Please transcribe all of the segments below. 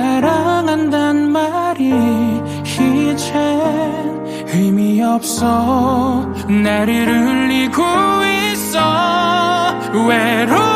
사랑한단 말이 이젠 의미 없어. 날 이를 리고 있어. 외로워.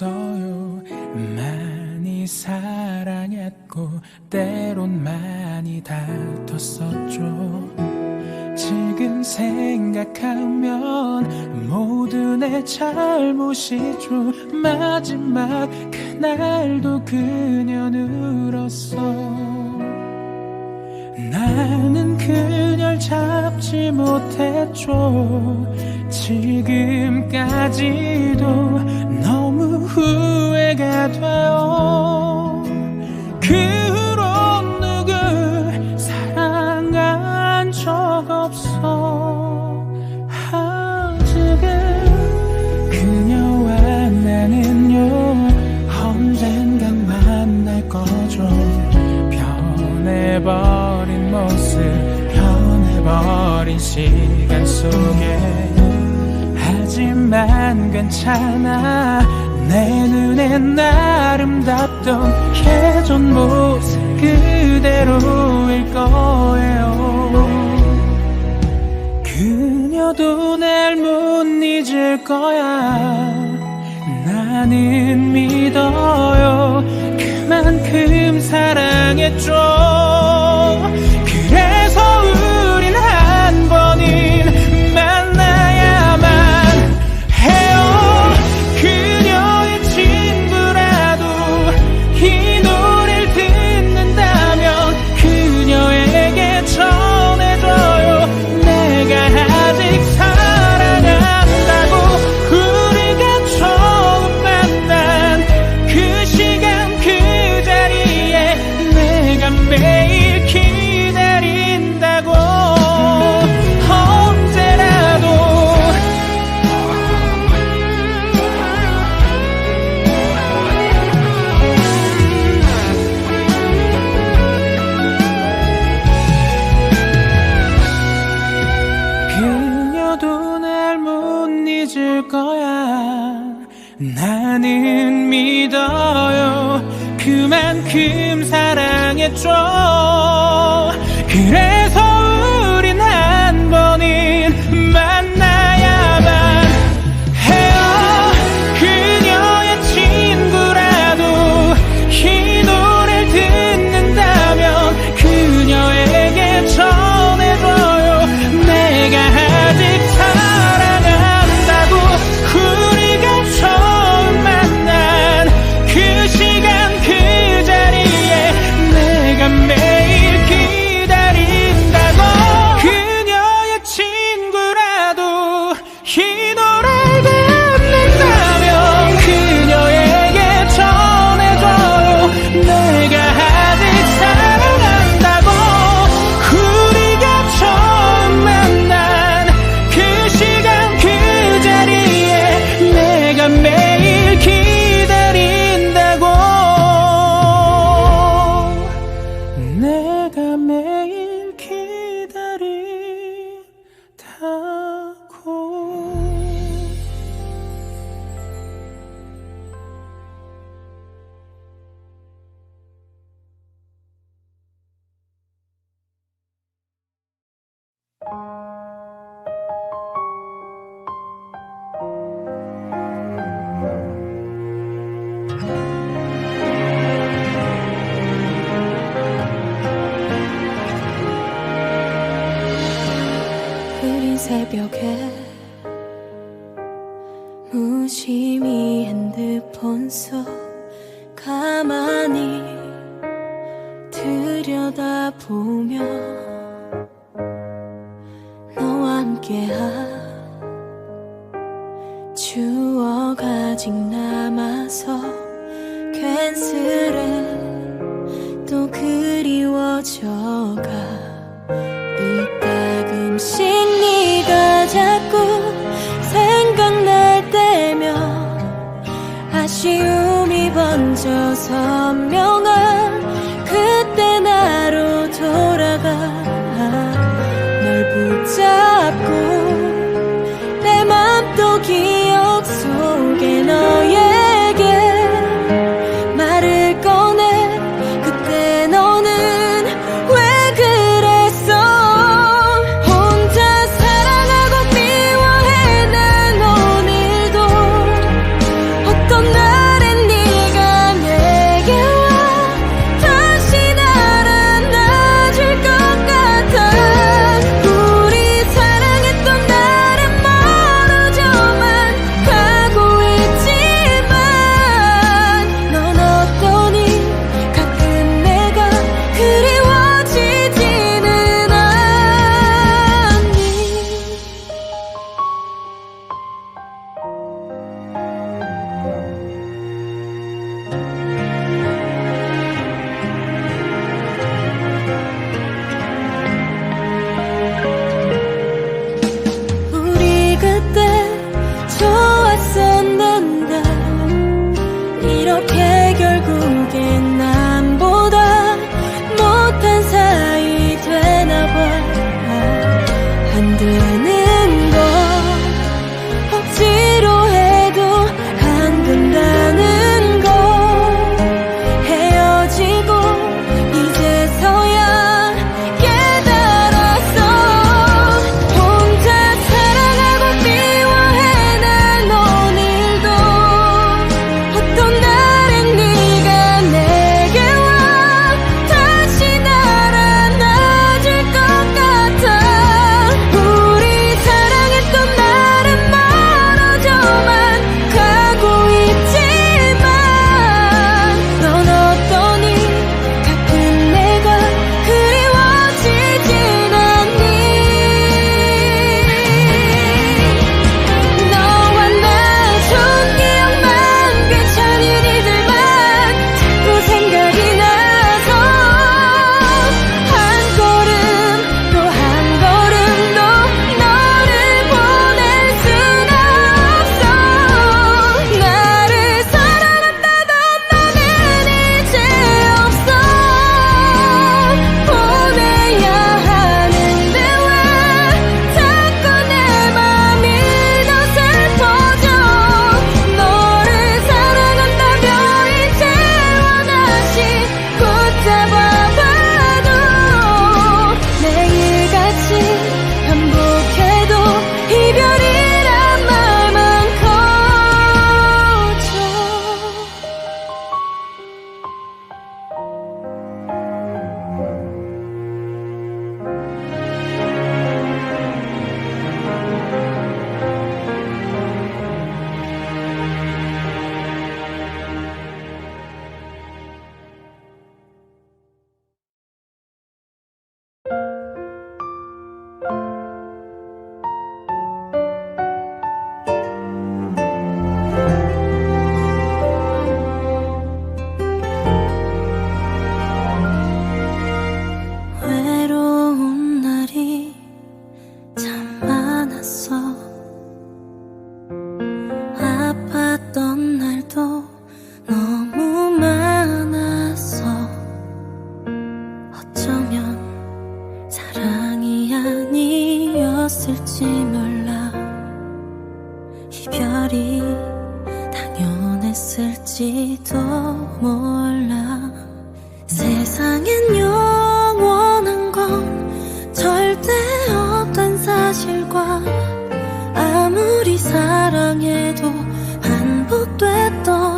있어요. 많이 사랑했고 때론 많이 다퉜었죠. 지금 생각하면 모든 애 잘못이죠 마지막 그날도 그녀는 울었어. 나는 그녀를 잡지 못했죠. 지금까지도 후회가 되어 그런 누굴 사랑한 적 없어. 아직은 그녀와 나는요 언젠간 만날 거죠. 변해버린 모습 변해버린 시간 속에. 하지만 괜찮아. 내 눈엔 아름답던 예전 모습 그대로일 거예요. 그녀도 날 못 잊을 거야. 나는 믿어요. 그만큼 사랑했죠. 자연스레 또 그리워져가. 이따금씩 네가 자꾸 생각날 때면 아쉬움이 번져서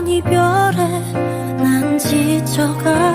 이별에 난 지쳐가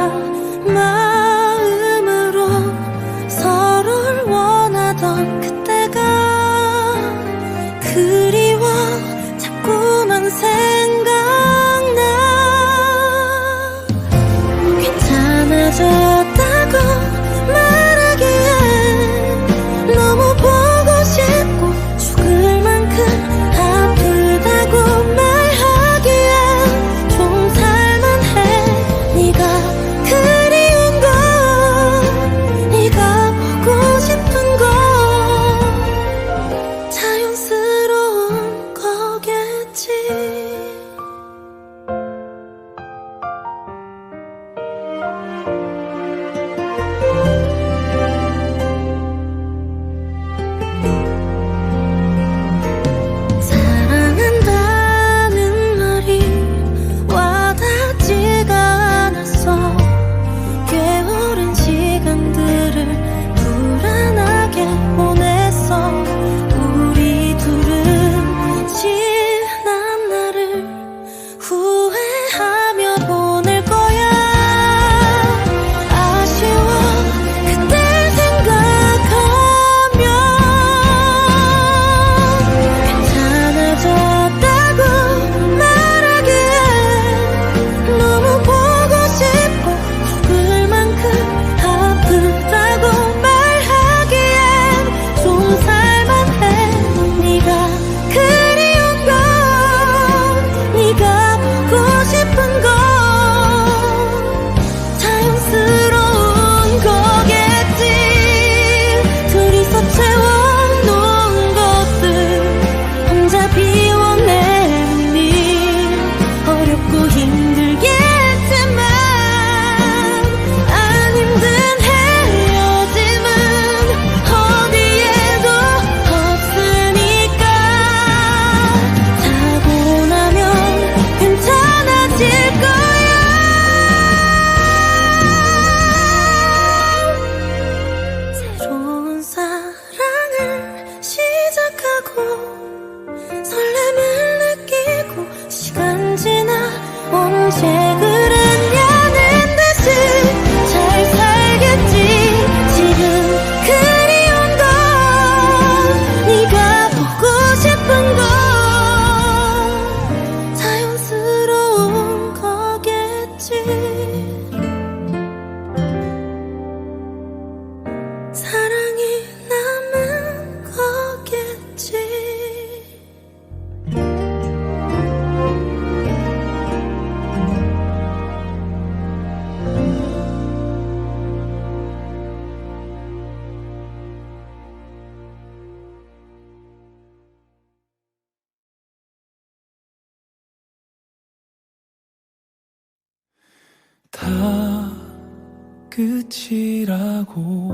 끝이라고.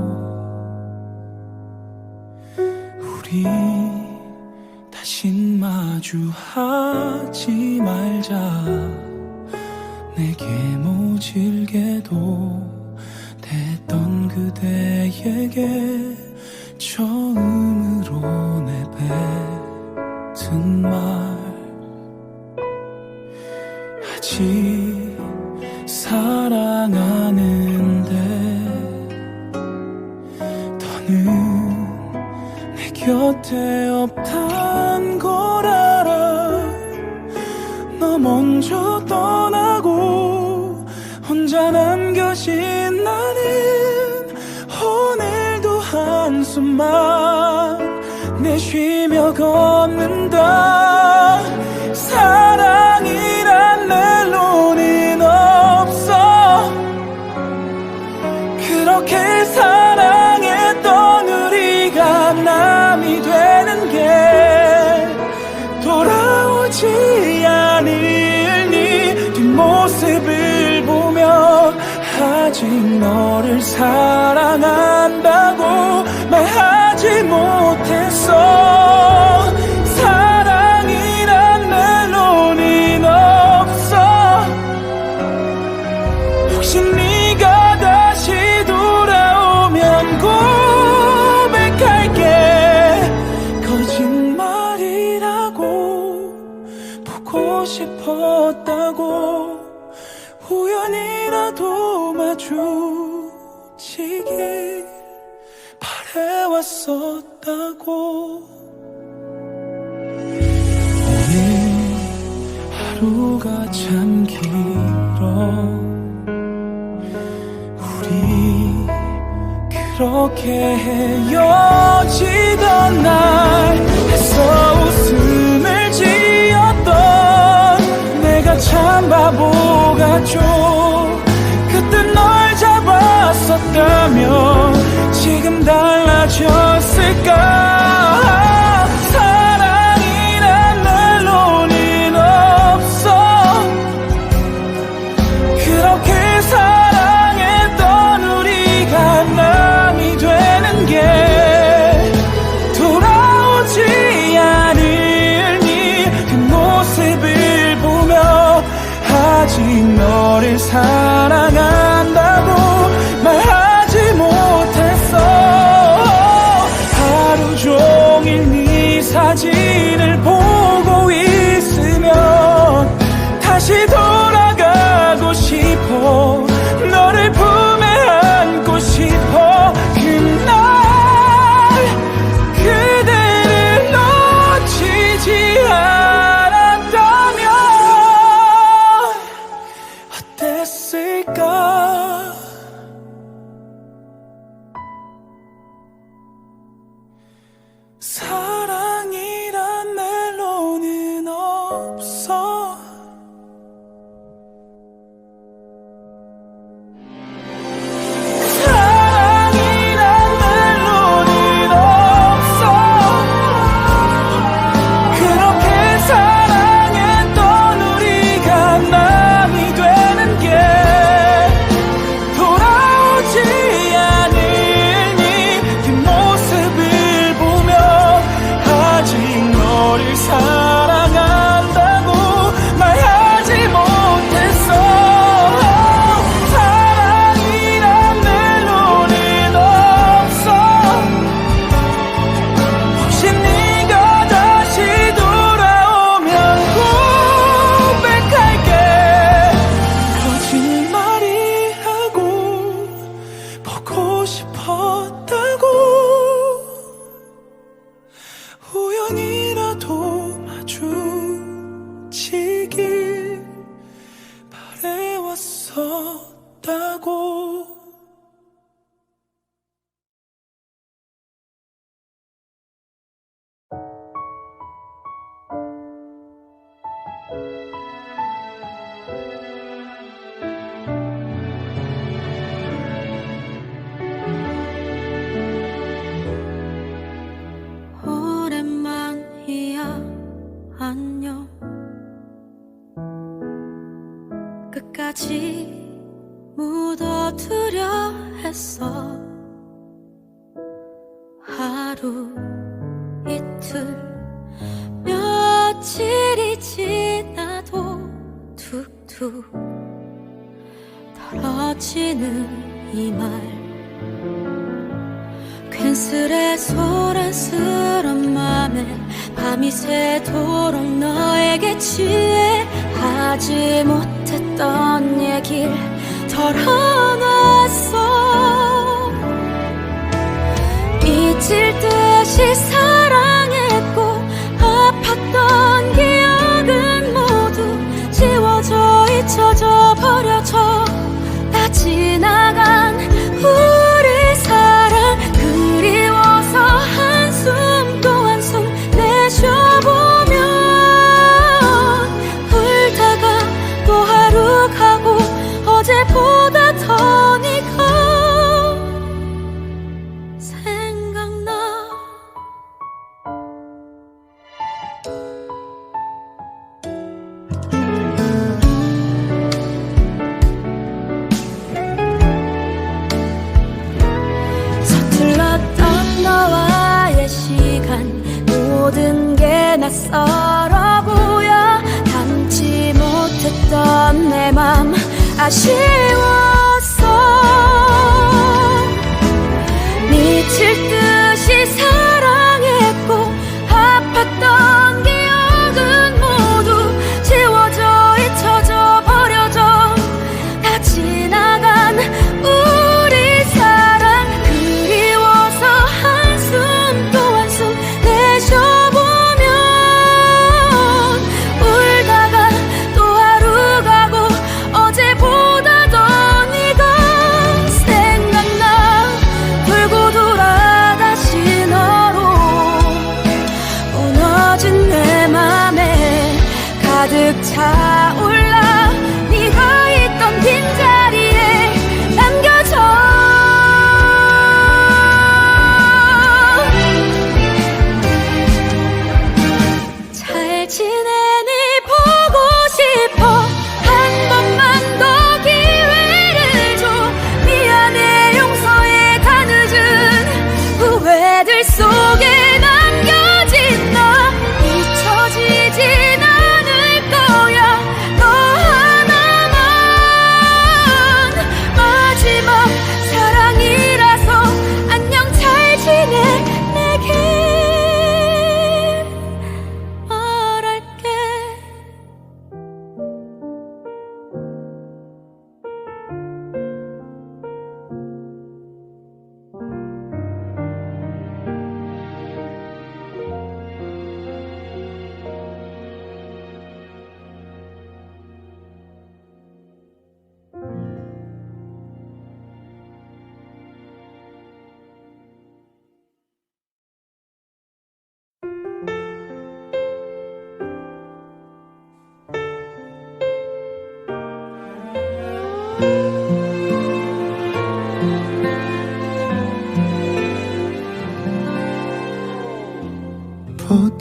우리 다신 마주하지 말자. 내게 모질게도 됐던 그대에게 처음으로 내뱉은 말 모습을 보며 아직 너를 사랑한다고 말하지 못했어. 그렇게 헤어지던 날 해서 웃음을 지었던 내가 참 바보 같죠. 그때 널 잡았었다면 지금 달라졌을까?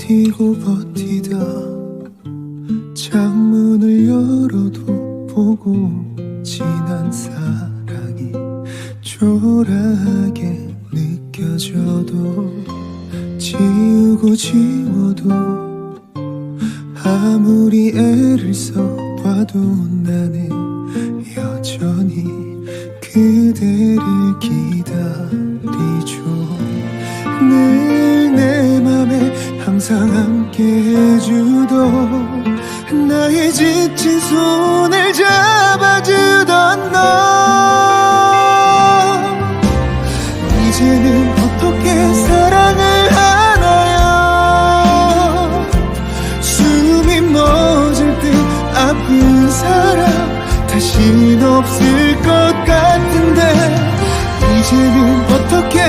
버티고 버티다 창문을 열어도 보고 지난 사랑이 초라하게 느껴져도 지우고 지워도 당신은 어떻게 사랑을 하나요? 숨이 멎을 듯 아픈 사람 다신 없을 것 같은데 이제는 어떻게